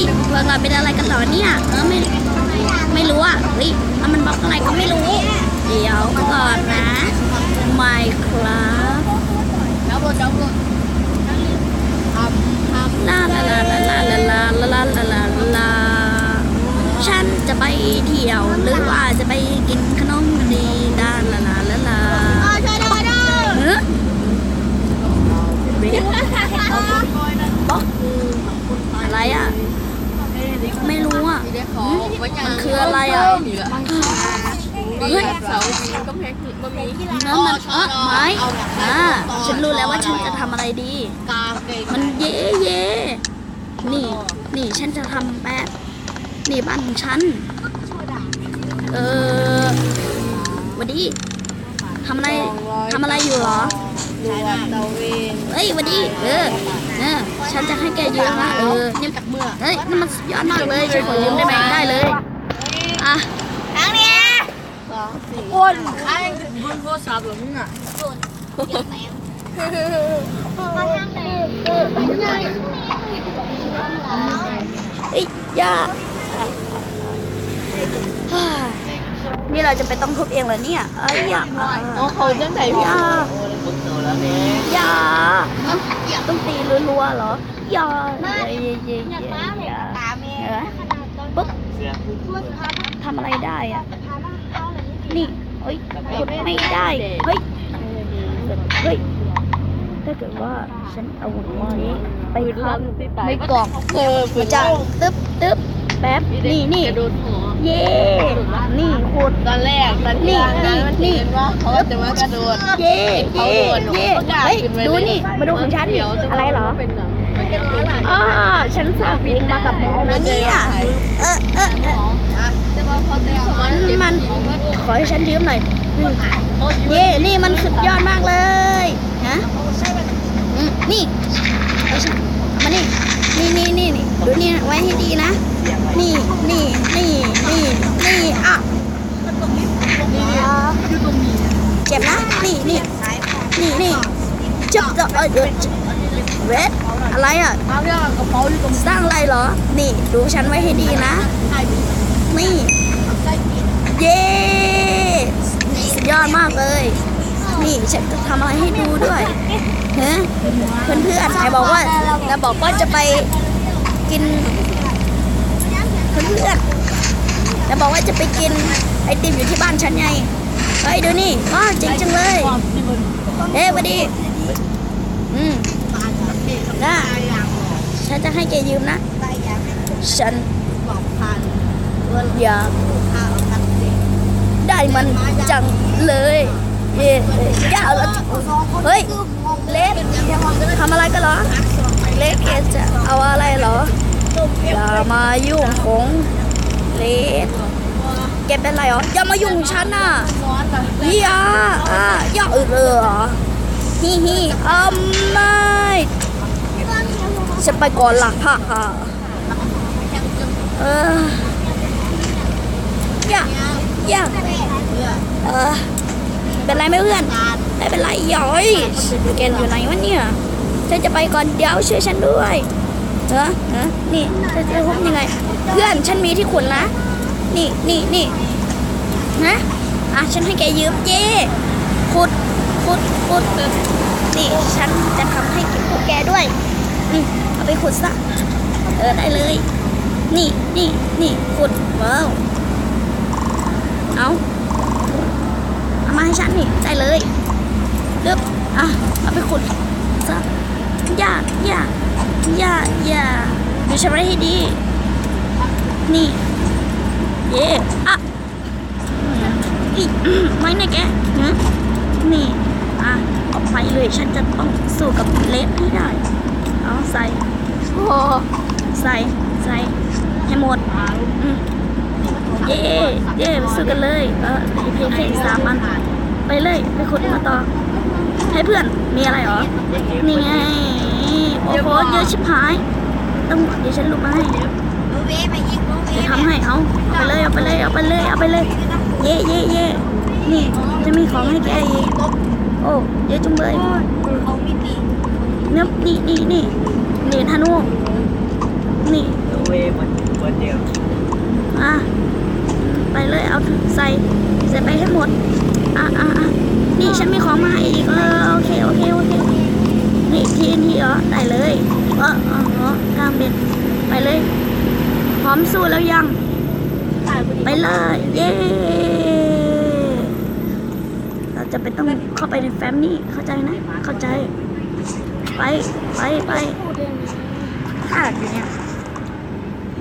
ยพวกเราเป็นอะไรกันเหรอเนี่ย เออไม่ไม่รู้อะเฮ้ยแล้วมันบล็อกอะไรก็ไม่รู้ เดี๋ยวก่อนนะไม่ครับแล้วบนแล้วบนทำทำลาลาลาลาลาลาลาลาลาลาลาลาฉันจะไปเที่ยวหรือว่าจะไปกินขนมกันดีลาลาลาลาลา อ๋อช่วยด้วยด้วย เฮ้ยบล็อกอะไรอะ ไม่รู้อะ มีได้ขอไว้ยัง มัน คืออะไรอะเฮ้ยเสาก็แพ็กบะหมี่นั่นมันเออไม้อ่าฉันรู้แล้วว่าฉันจะทำอะไรดีกางเกงมันเย่เย่นี่ นี่ฉันจะทำแบบนี่บ้านของฉัน เออหวันดีทำอะไรทำอะไรอยู่เหรอดูว่าตะเวนเฮ้ยหวันดีเออเออฉันจะให้แกยืมนะเออเนี่ยจากเมื่อเฮ้ยนั่นมันสุดยอดมากเลยฉันขอยืมได้ไหมได้เลย อะทางนี้สองสี่คนใครบนโทรศัพท์หรอมึงอะเฮ้ยย่าเฮ้ยนี่เราจะไปต้องทุบเองเหรอเนี่ยเอ้ยอย่าอ๋อเขาจะใส่พี่อย่าอย่าต้องตีรัวๆเหรออย่าเย่เย่เย่เย่อย่าเออปึ๊บ ทำอะไรได้อะนี่เฮ้ยกดไม่ได้ เฮ้ย เฮ้ย ถ้าเกิดว่าฉันเอาหัวนี้ไปพับไม่กล่องเออมันจะตึ๊บตึ๊บแป๊บ นี่นี่เย่นี่ขุดตอนแรกตอนที่นี่ว่าเขาจะมากระโดดเย่เย่เย่เฮ้ยดูนี่ มาดูของฉันดิอะไรเหรอ อ๋อฉันฝากลิงมากับหมอนะเนี่ยเออเออเออมันขอให้ฉันยืมหน่อยเย่นี่มันสุดยอดมากเลยนะอืมนี่เอาฉันเอามานี่นี่นี่นี่นี่ดูนี่ไว้ให้ดีนะ นี่นี่นี่นี่นี่อะเจ็บนะ นี่นี่นี่นี่จับจับเออ เวทอะไรอะสร้างอะไรเหรอ นี่ดูฉันไว้ให้ดีนะ นี่ เย้สุดยอดมากเลย นี่ฉันจะทำอะไรให้ดูด้วยเฮ้เพื่อนเพื่อนๆไหนบอกว่าไหนบอกว่าจะไปกิน เพื่อนเพื่อนๆไหนบอกว่าจะไปกินไอติมอยู่ที่บ้านฉันไงเฮ้ยดูนี่ว้าวจริงจังเลยเฮ้ยสวัสดี อืมนะ ฉันจะให้แกยืมนะฉันอยากได้มันจังเลยเย่อย่าละเฮ้ย เล็กทำอะไรกันเหรอ เล็กแกจะเอาอะไรเหรอ อย่ามายุ่งของเล็กแกเป็นไรเหรอ อย่ามายุ่งฉันน่ะอย่าอ่าอย่าเออเหรอฮิฮิอืมไม่ ฉันไปก่อนละฮ่าฮ่าเอออย่าอย่าเออเป็นไรไหมเพื่อน ไม่เป็นไรหย่อยแกอยู่ไหนวะเนี่ยฉันจะไปก่อนเดี๋ยวช่วยฉันด้วยเออเออนี่จะจะพบยังไง เพื่อนฉันมีที่ขุนนะ นี่นี่นี่นะอะฉันให้แกยืมเย่ขุดขุดขุดนี่ฉันจะทำให้กินพวกแกด้วย อืม ไปขุดซะ เออได้เลย นี่นี่นี่ขุดว้าวเอาเอามาให้ฉันนี่ได้เลยดึบอะเอาไปขุดซะอย่าอย่าอย่าอย่าดูฉันไว้ให้ดี นี่ เย่อะอีไม่นะแกนี่ อะออกไปเลย ฉันจะต้องสู้กับเลสให้ได้ เอาใส่ โอ้ใส่ใส่ให้หมดอืมเย่เย่ไปสู้กันเลยเออเพียงแค่สามอันไปเลยไปขุดมาต่อ ให้เพื่อนมีอะไรเหรอ นี่ไง โอ้โหเยอะชิบหาย ต้องเดี๋ยวฉันลุกมาให้จะทำให้เอาเอาไปเลยเอาไปเลยเอาไปเลยเอาไปเลย เย่เย่เย่นี่จะมีของให้แกอีกโอ้เยอะจุงเลยเนี่ยนี่นี่นี่ นี่ธนูนี่เวย์เหมือนเหมือนเดียวอะไปเลยเอาใส่ใส่ไปให้หมดอะอะอะนี่ฉันมีของมาให้อีกเออโอเคโอเคโอเคนี่ทีทีเหรอได้เลยเออเออเออทางเด็ดไปเลย พร้อมสู้แล้วยัง ไปเลยเย้เราจะไปต้องเข้าไปในแฟ้มนี่เข้าใจนะ เข้าใจ ไปไปไปขาดอยู่เนี่ย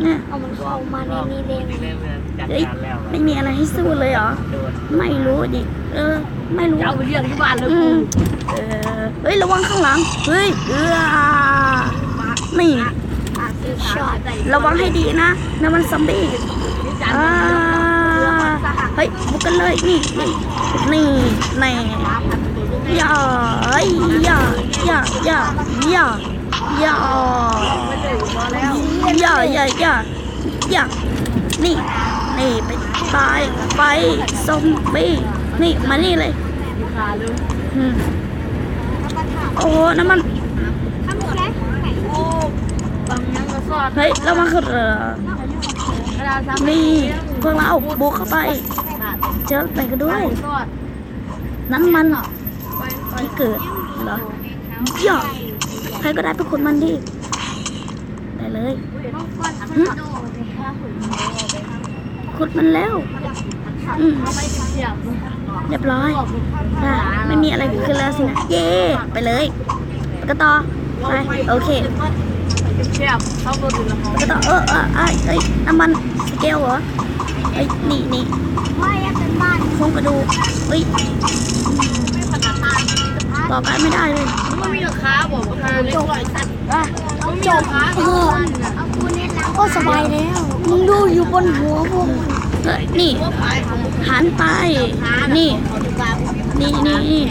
เนี่ยเอามันเข้ามาในนี้เองนี่เริ่มจัดเฮ้ยการแล้วไม่มีอะไรให้สู้เลยเหรอโดนไม่รู้ดิเออ ไม่รู้เอาไปเรียกที่บ้านเลยอืกูมเออเฮ้ยระวังข้างหลังเฮ้ยเออนี่ช็อตระวังให้ดีนะนั่นมันซอมบี้อ่าเฮ้ยบุกกันเลยนี่นี่นี่นี่ อย่าอย่าอย่าอย่าอย่าอย่าอย่าอย่าอย่าอย่านี่นี่ไปตายไปซอมบี้นี่มานี่เลยขาเลยโอ้โหน้ำมันโอ้บางยังก็ซอดเฮ้ยเรามาคือเรือเวลาซ้ำนี่พวกเราบุกเข้าไป เจอไปกันด้วยซอดนั้นมัน ที่เกิดเหรออย่าใครก็ได้ไปขุดมันดิได้เลยหึขุดมันแล้วอืมเสียบเรียบร้อยได้ไม่มีอะไรขึ้นแล้วสินะ เย้ไปเลยไปกันต่อไปโอเคเสียบเข้าตัวถึงละมองไปกันต่อเออเออเอ้ยเอ้ยน้ำมันสเกลเหรอเอ้ยนี่นี่ไม่เป็นบ้านโครงกระดูกเอ้ยไม่ขนาดตาย ต่อกันไม่ได้เลยมันมีราคาบอกว่าค่าเล็กร้อยสัตว์อะมันมีราคาเออเอาคูเน็ตแล้วก็สบายแล้วมึงดูอยู่บนหัวพวกเอ้ยนี่หันไปนี่นี่นี่นี่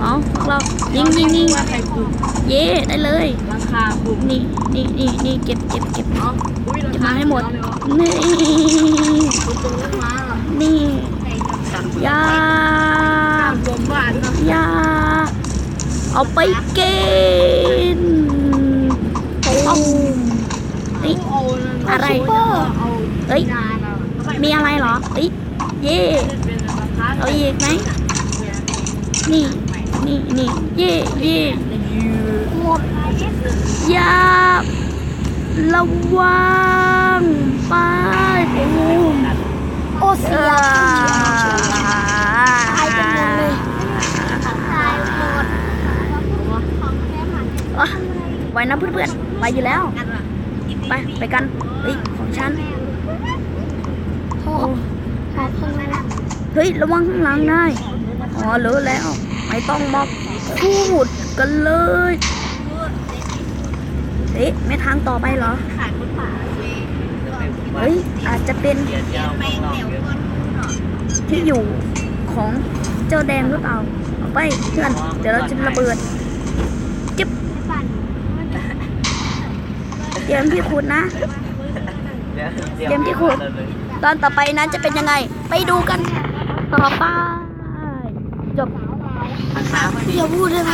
เอาพวกเรายิงยิงยิงใครปลูกเย่ได้เลยราคาปลูกนี่นี่นี่นี่เก็บเก็บเก็บเนาะอุ้ยราเก็บคามาให้หมดนี่ คุณตรงนั้นมาเหรอ นี่ยา ข้ามรวมบ้านนะ ยาเอา ไปกินเอาเฮ้ยเอาอะไรเอาเฮ้ยงานอะมีอะไรเหรอเฮ้ยเย่เป็นราคาเอาอีกไหมนี่นี่นี่เย่เย่หมดอยาระวังไปปูมโอ้เสียตาย ตายหมด ไว้นะเพื่อนๆ ไปอยู่แล้ว ไป ไปกันเฮ้ยของฉันโอ้ขอบคุณนะ เฮ้ย ระวังข้างหลังได้อ๋อรู้แล้ว ไม่ต้องมาพูดกันเลยเฮ้ยไม่ทางต่อไปเหรอขายคนป่าเว้ยเฮ้ย อาจจะเป็นเดียดยาวของเราเยอะที่อยู่ของเจ้าแดงหรือเปล่า เอาไปเพื่อน เดี๋ยวเราจะระเบิดจิ๊บ เตรียมที่ขุดนะเดี๋ยวเตรียมที่ขุด ตอนต่อไปนั้นจะเป็นยังไง ไปดูกัน ต่อไปจบอย่าพูดได้ไหม